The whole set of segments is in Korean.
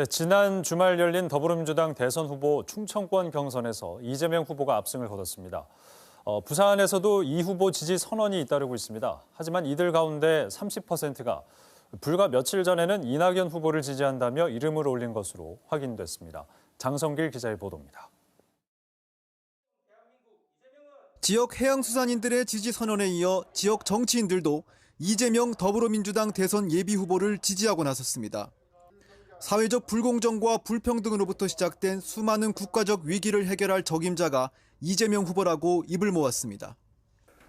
네, 지난 주말 열린 더불어민주당 대선 후보 충청권 경선에서 이재명 후보가 압승을 거뒀습니다. 어, 부산에서도 이 후보 지지 선언이 잇따르고 있습니다. 하지만 이들 가운데 30%가 불과 며칠 전에는 이낙연 후보를 지지한다며 이름을 올린 것으로 확인됐습니다. 장성길 기자의 보도입니다. 지역 해양수산인들의 지지 선언에 이어 지역 정치인들도 이재명 더불어민주당 대선 예비 후보를 지지하고 나섰습니다. 사회적 불공정과 불평등으로부터 시작된 수많은 국가적 위기를 해결할 적임자가 이재명 후보라고 입을 모았습니다.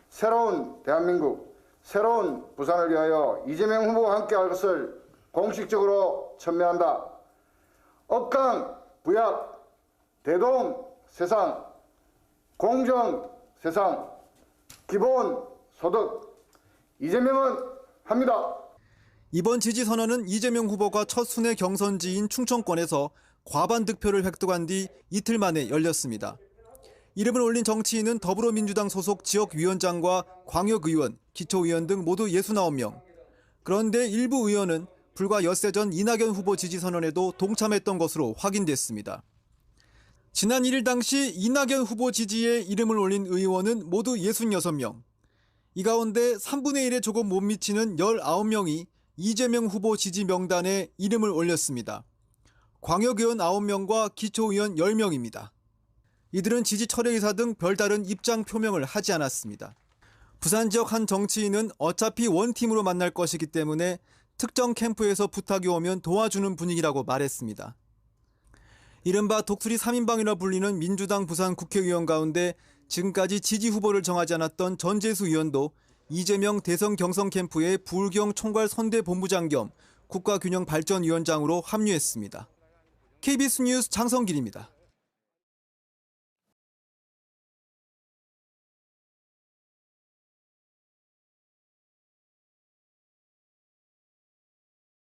새로운 대한민국, 새로운 부산을 위하여 이재명 후보와 함께 할 것을 공식적으로 천명한다. 억강, 부약, 대동 세상, 공정 세상, 기본 소득, 이재명은 합니다. 이번 지지 선언은 이재명 후보가 첫 순회 경선지인 충청권에서 과반 득표를 획득한 뒤 이틀 만에 열렸습니다. 이름을 올린 정치인은 더불어민주당 소속 지역위원장과 광역의원, 기초의원 등 모두 69명. 그런데 일부 의원은 불과 엿새 전 이낙연 후보 지지 선언에도 동참했던 것으로 확인됐습니다. 지난 1일 당시 이낙연 후보 지지에 이름을 올린 의원은 모두 66명. 이 가운데 3분의 1에 조금 못 미치는 19명이 이재명 후보 지지 명단에 이름을 올렸습니다. 광역의원 9명과 기초의원 10명입니다. 이들은 지지 철회 의사 등 별다른 입장 표명을 하지 않았습니다. 부산 지역 한 정치인은 어차피 원팀으로 만날 것이기 때문에 특정 캠프에서 부탁이 오면 도와주는 분위기라고 말했습니다. 이른바 독수리 3인방이라 불리는 민주당 부산 국회의원 가운데 지금까지 지지 후보를 정하지 않았던 전재수 의원도 이재명 대선 경선 캠프의 부울경 총괄 선대 본부장 겸 국가균형발전위원장으로 합류했습니다. KBS 뉴스 장성길입니다.